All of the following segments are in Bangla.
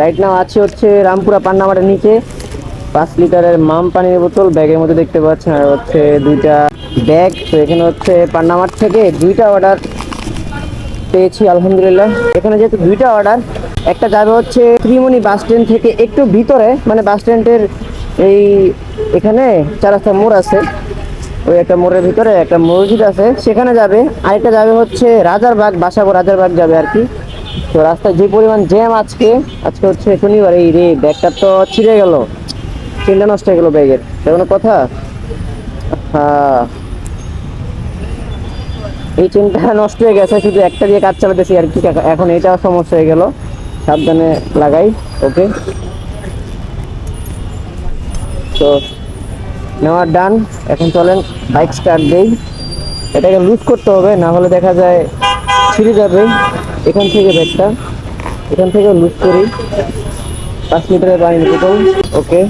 রাইট নাও আছে হচ্ছে রামপুরা পান্নামাটের নিচে। পাঁচ লিটারের মাম পানির বোতল, ব্যাগের মধ্যে দেখতে পাচ্ছেন, আর হচ্ছে দুইটা ব্যাগ। তো এখানে হচ্ছে পান্নামাট থেকে দুইটা অর্ডার পেয়েছি, আলহামদুলিল্লাহ। এখানে যেহেতু দুইটা অর্ডার একটা যাবে হচ্ছে ত্রিমণি বাস স্ট্যান্ড থেকে একটু ভিতরে মানে বাস স্ট্যান্ডের এই এখানে চার রাস্তা মোড় আছে। ওই একটা মোড়ের ভিতরে একটা মসজিদ আছে, সেখানে যাবে। আরেকটা যাবে হচ্ছে রাজারবাগ, বাসাবো রাজারবাগ যাবে আর কি। তো রাস্তায় যে পরিমাণ জ্যাম আজকে আজকে হচ্ছে শনিবার, এই রে ব্যাগটা তো ছিঁড়ে গেল চিন্তা নষ্ট হয়ে গেল ব্যাগের। কোনো কথা? হ্যাঁ এই চেনটা নষ্ট হয়ে গেছে, শুধু একটা দিয়ে কাজ চালাতেছি আর কি এখন এটাও সমস্যা হয়ে গেল। সাবধানে লাগাই ওকে তো নেওয়ার ডান এখন চলেন বাইক স্টার্ট দেই। এটাকে লুজ করতে হবে, না হলে দেখা যায় ছিঁড়ে যাবে। এখান থেকে ব্যাগটা, এখান থেকে লুজ করি। পাঁচ লিটারের পানির বোতল ওকে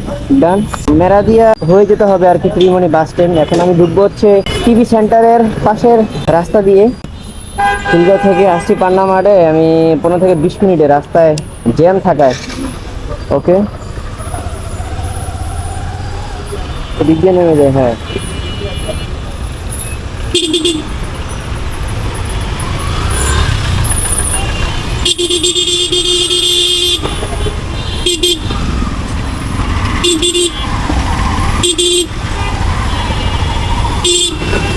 ডান মেরাদিয়া হয়ে যেতে হবে আর কি ত্রিমণি বাস স্ট্যান্ড এখন আমি ঢুকবো হচ্ছে টিভি সেন্টারের পাশের রাস্তা দিয়ে। শিলগা থেকে আসছি পান্না মাঠে আমি পনেরো থেকে বিশ মিনিটে রাস্তায় জ্যাম থাকায়। ওকে। দিয়ে নেমে যায় হ্যাঁ। Beep.